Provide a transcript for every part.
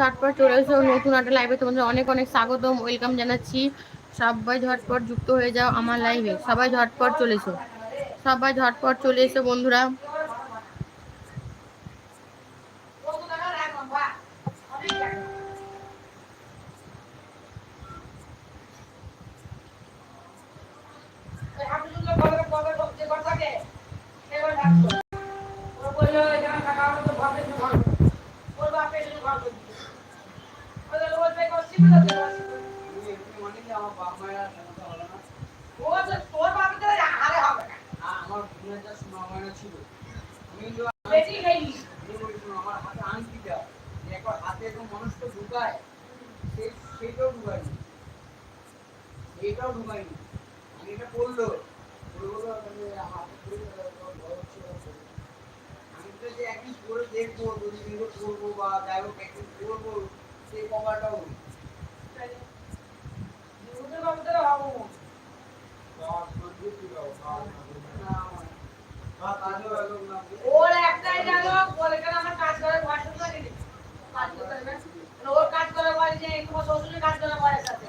ঝটপট চলে এসো। নতুন একটা লাইভে তোমাদের অনেক অনেক স্বাগতম। ওয়েলকাম জানাচ্ছি। সবাই ঝটপট যুক্ত হয়ে যাও আমার লাইভে সবাই ঝটপট চলে এসো। সবাই ঝটপট চলে এসো বন্ধুরা। এটাও ঢুকাইনি আমি এটা পড়ল আমি তো যে একদিন করে দেখব যদি ভিডিও করব বা যাই হোক একদিন করব সেই কভারটাও ওর একটাই ডায়লগ বলে কেন আমার কাজ করে হোয়াটসঅ্যাপ করে দিই কাজ করতে হবে ওর কাজ সাথে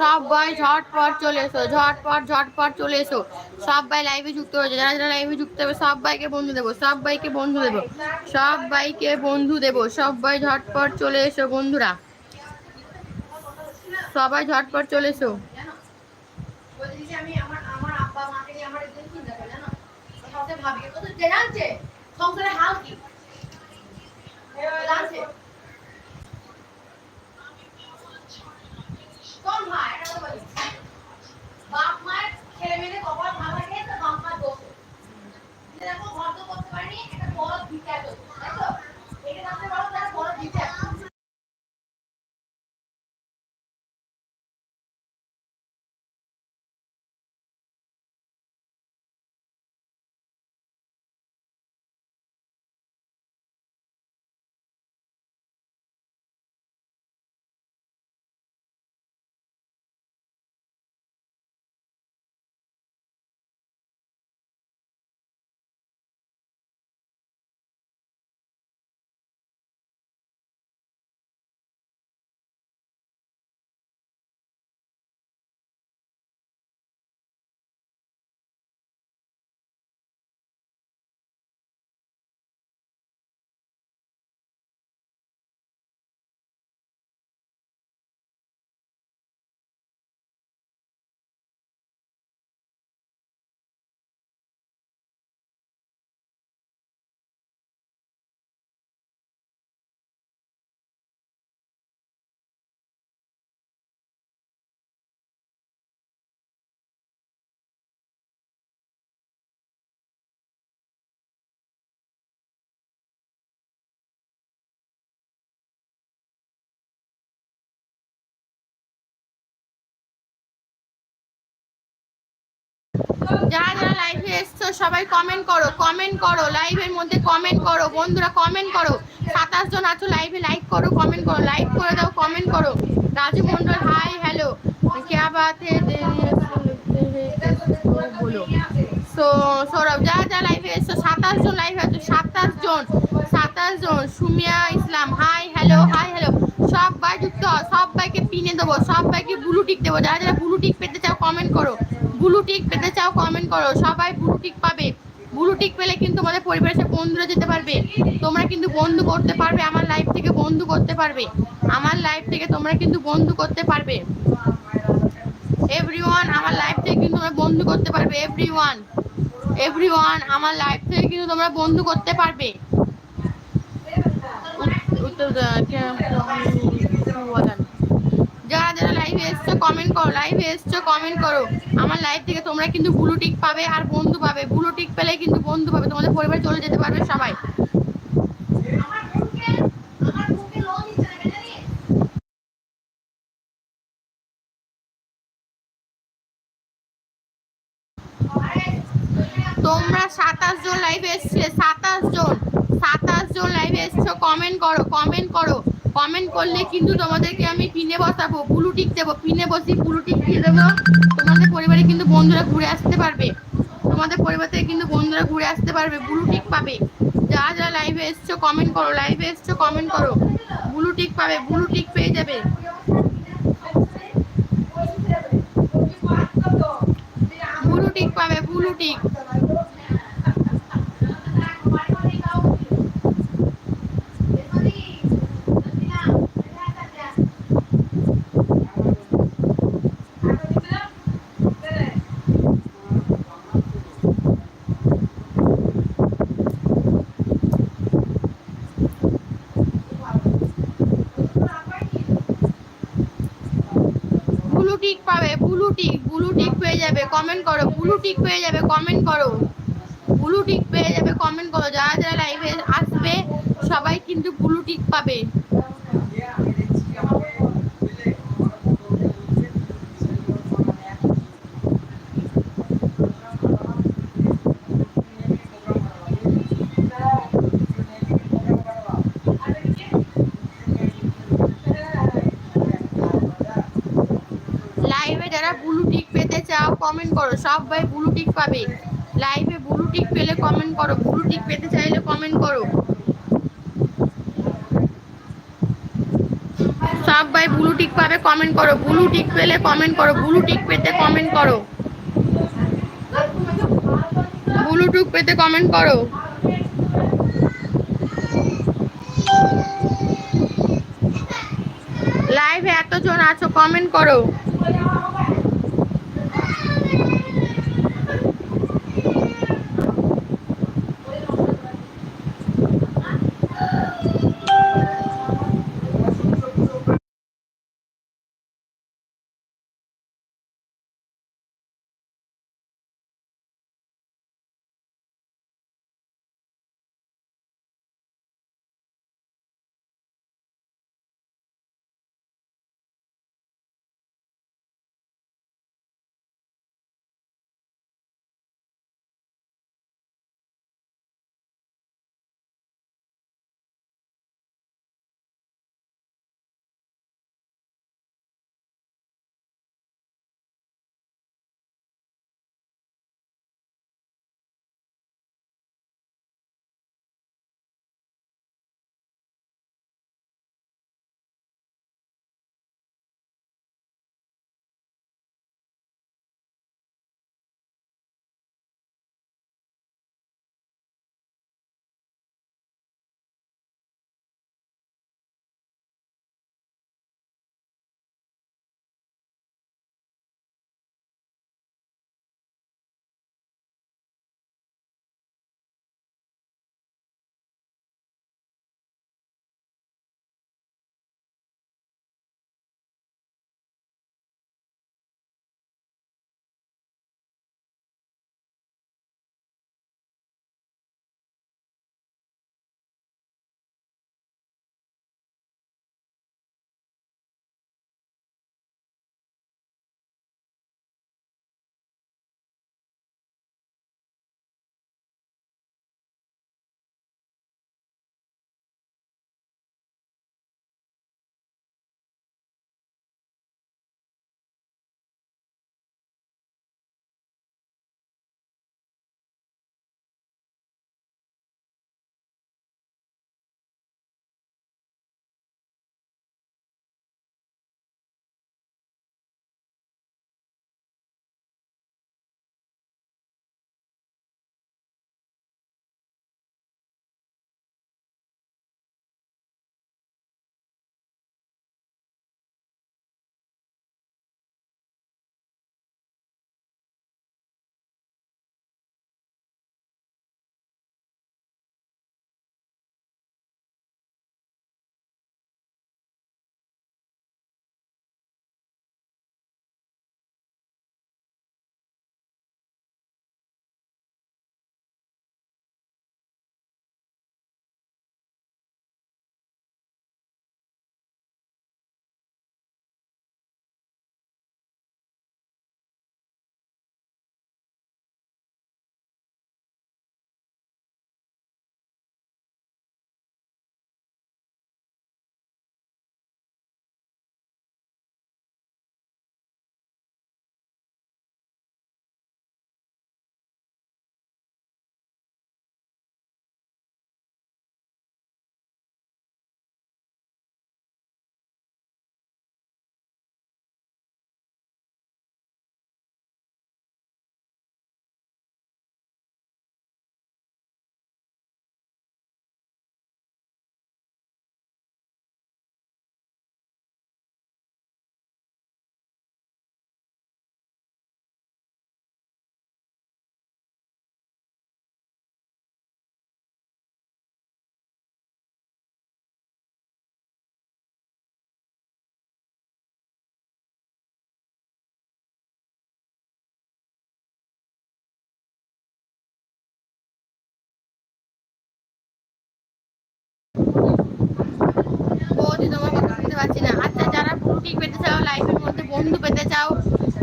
সবাই ঝটপট চলে এসো, ঝটপট ঝটপট চলে এসো। সবাই লাইভে যুক্ত হয়েছে যারা যারা লাইভে যুক্ত হবে সবাইকে বন্ধু দেবো সবাইকে বন্ধু দেবো সবাইকে বন্ধু দেবো। সবাই ঝটপট চলে এসো, বন্ধুরা। সবাই ঝটপট চলে এসো। বলছি যে আমি আমার আমার আব্বা মাকে নিয়ে আমার একদিন চিন্তা করে জানো সবচেয়ে ভাবি কত যে জানছে সংসারে হাল কি জানছে কোন ভাই এটা তো বাপ মায়ের ছেলে মেয়েদের কপাল ভালো থাকে, তো বাপ মার দোষ যারা যারা লাইভে এসছো, সবাই কমেন্ট করো কমেন্ট করো লাইভের মধ্যে কমেন্ট করো, বন্ধুরা কমেন্ট করো। সাতাশ জন আছো লাইভে লাইক করো কমেন্ট করো লাইক করে দাও কমেন্ট করো। রাজু মন্ডল হাই হ্যালো ক্যা বাত বলো। তো সৌরভ, যা যা লাইভে এসছো, সাতাশ জন লাইভে আছো, সাতাশ জন সাতাশ জন, Sumiya Islam hi hello hi hello সব বাই যুক্ত সব ভাইকে পিনে দেবো সব বাইকে ব্লু টিক দেবো, যারা যারা ব্লু টিক পেতে চাও কমেন্ট করো। ব্লু টিক পেতে চাও কমেন্ট করো সবাই ব্লু টিক পাবে ব্লু টিক পেলে কিন্তু আমাদের পরিবারের সাথে বন্ধুরা যেতে পারবে তোমরা কিন্তু বন্ধু করতে পারবে আমার লাইফ থেকে বন্ধু করতে পারবে আমার লাইফ থেকে তোমরা কিন্তু বন্ধু করতে পারবে এভরিওয়ান আমার লাইফ থেকে কিন্তু তোমরা বন্ধু করতে পারবে এভরিওয়ান এভরিওয়ান আমার লাইফ থেকে কিন্তু তোমরা বন্ধু করতে পারবে উত্তর। যারা যারা লাইভে এসছো কমেন্ট করো লাইভে এসছো কমেন্ট করো। আমার লাইভ থেকে তোমরা কিন্তু ব্লু টিক পাবে আর বন্ধু পাবে। ব্লু টিক পেলে কিন্তু বন্ধু পাবে, তোমাদের পরিবার চলে যেতে পারবে সবাই। তোমরা সাতাশ জন লাইভে এসছিলে, সাতাশ জন। সাতাশ জন লাইভে এসছো কমেন্ট করো কমেন্ট করো। কমেন্ট করলে কিন্তু তোমাদেরকে আমি পিনে বসাবো ব্লু টিক দেবো, পিনে বসি ব্লু টিক দিয়ে দেবো। তোমাদের পরিবারে কিন্তু বন্ধুরা ঘুরে আসতে পারবে। তোমাদের পরিবার থেকে কিন্তু বন্ধুরা ঘুরে আসতে পারবে ব্লু টিক পাবে। যারা যারা লাইভে এসছো কমেন্ট করো লাইভে এসছো কমেন্ট করো। ব্লু টিক পাবে ব্লু টিক পেয়ে যাবে। ব্লু টিক পাবে ব্লু টিক ব্লু টিক পাবে ব্লু টিক ব্লু টিক পেয়ে যাবে কমেন্ট করো হয়ে যাবে কমেন্ট করো ব্লু টিক পেয়ে যাবে কমেন্ট করো যারা যারা লাইভে আসবে সবাই কিন্তু ব্লু টিক পাবে দিয়ে আমি দেখছি আমাকে বুঝলে আমার ফটো উঠে দিচ্ছে লাইভে যারা ব্লু টিক পেতে চাও কমেন্ট করো সবাই ব্লু টিক পাবে লাইভে ব্লু টিক পেলে কমেন্ট ব্লু পেতে চাইলে কমেন্ট করো। সবাই ব্লু টিক পাবে কমেন্ট করো। ব্লু টিক পেলে কমেন্ট করো। ব্লু টিক পেতে কমেন্ট করো। ব্লু টিক পেতে কমেন্ট করো। লাইভে এতজন আছো কমেন্ট করো। চাও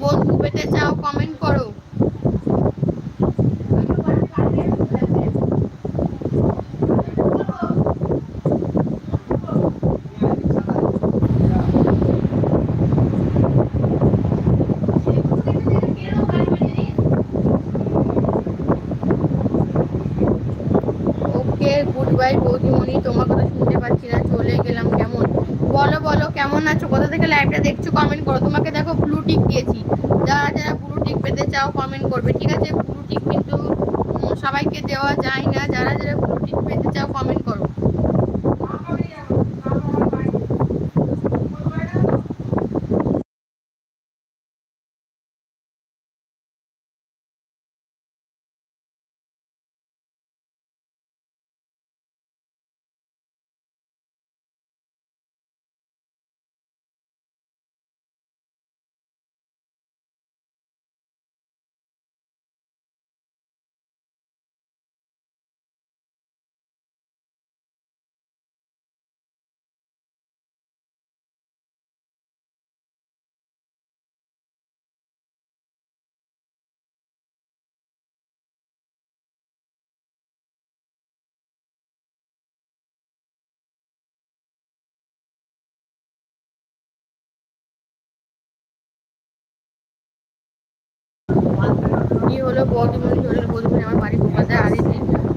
বন্ধু পেতে চাও কমেন্ট দিয়েছি যারা যারা পুরো টিক পেতে চাও কমেন্ট করবে, ঠিক আছে? পুরো টিক কিন্তু সবাইকে দেওয়া যায় না। যারা যারা পুরো টিক পেতে চাও কমেন্ট বৌদিমণি হলেন বৌদিমণি আমার বাড়ি কলকাতায় আর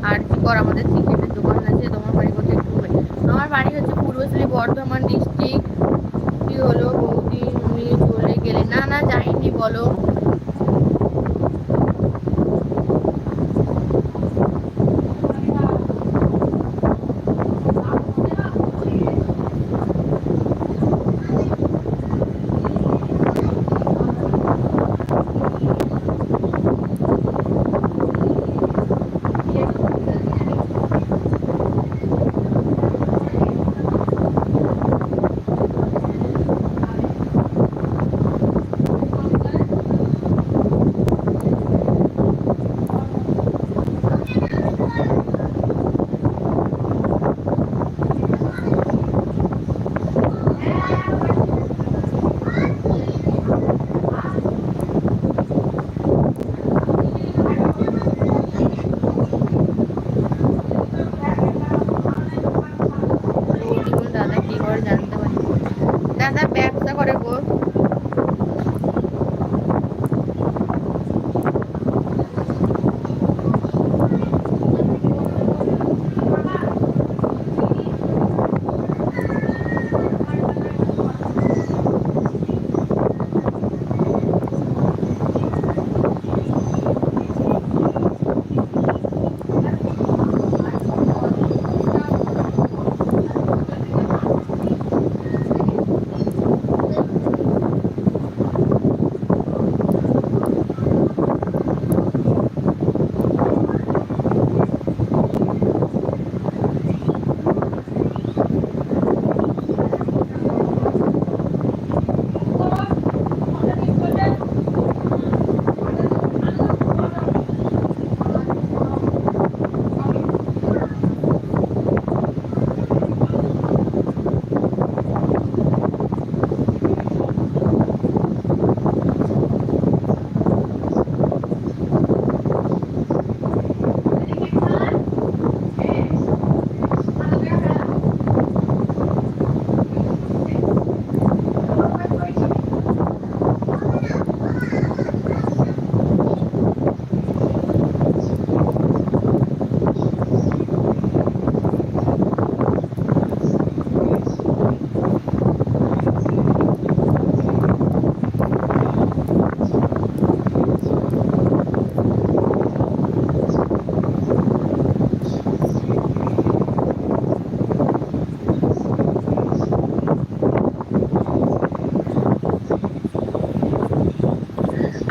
আর কি কর, আমাদের চিকেনের দোকান আছে তোমার বাড়ি কোথায় বলে। আমার বাড়ি হচ্ছে পূর্বশ্রী বর্ধমান ডিস্ট্রিক্ট কি হলো বৌদি চলে গেলে না না, যাইনি, বলো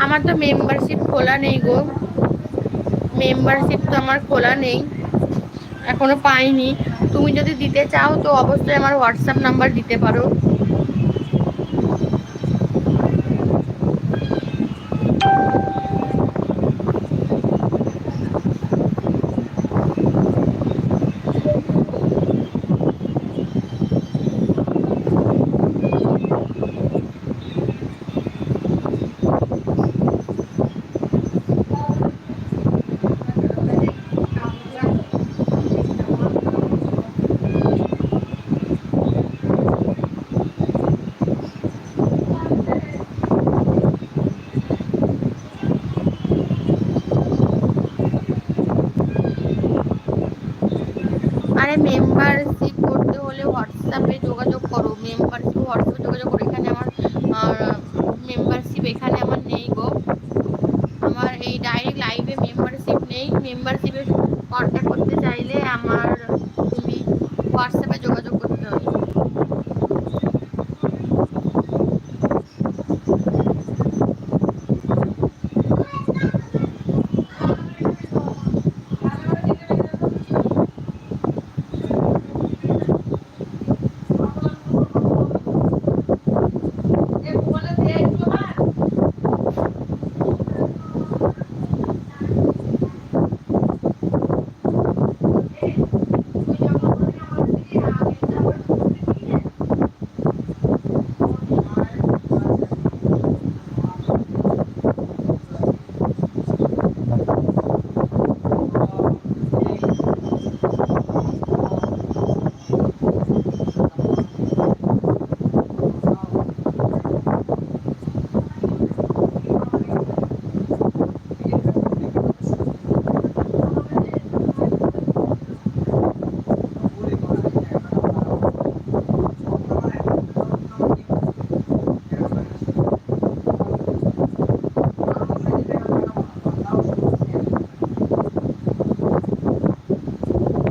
আমার তো মেম্বারশিপ খোলা নেই গো। মেম্বারশিপ তো আমার খোলা নেই। এখনও পাইনি। তুমি যদি দিতে চাও তো অবশ্যই আমার হোয়াটসঅ্যাপ নাম্বার দিতে পারো আরে মেম্বার মেম্বারশিপ হোয়াটসঅ্যাপে যোগাযোগ করো এখানে আমার মেম্বারশিপ এখানে আমার নেই গো আমার এই ডাইরেক্ট লাইভে মেম্বারশিপ নেই মেম্বারশিপে কন্ট্যাক্ট করতে চাইলে আমার তুমি হোয়াটসঅ্যাপে যোগাযোগ করতে হবে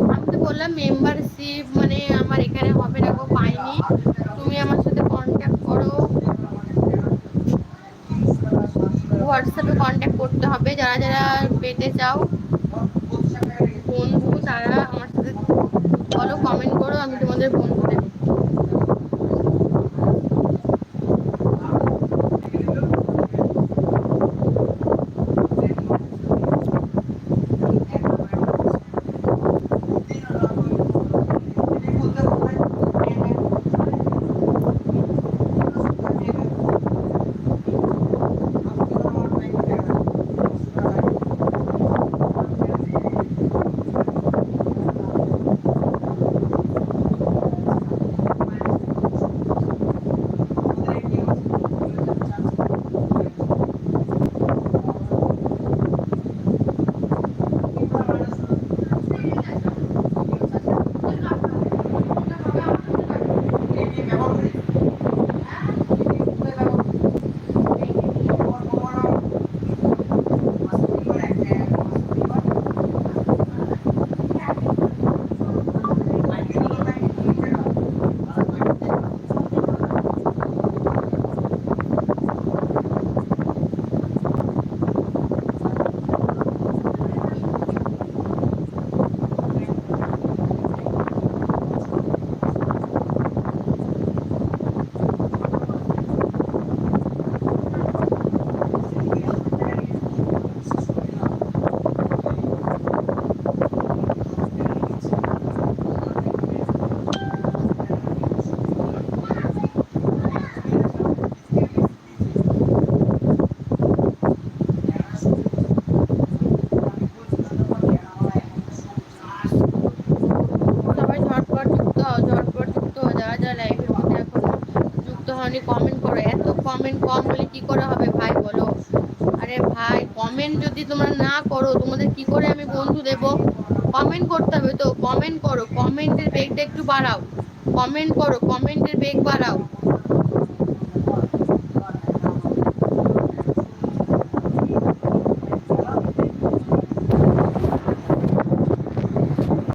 আমি তো বললাম মেম্বারশিপ মানে আমার এখানে হবে না গো, পাইনি। তুমি আমার সাথে কন্ট্যাক্ট করো। হোয়াটসঅ্যাপে কন্ট্যাক্ট করতে হবে। যারা যারা পেতে চাও, বন্ধু, তারা আমার সাথে বলো কমেন্ট করো। আমি তোমাদের বন্ধু কি করে হবে ভাই বলো? আরে ভাই কমেন্ট যদি তোমরা না করো, তোমাদের কি করে আমি বন্ধু দেব? কমেন্ট করতে হবে তো কমেন্ট করো কমেন্টের বেগটা একটু বাড়াও। কমেন্ট করো কমেন্টের বেগ বাড়াও।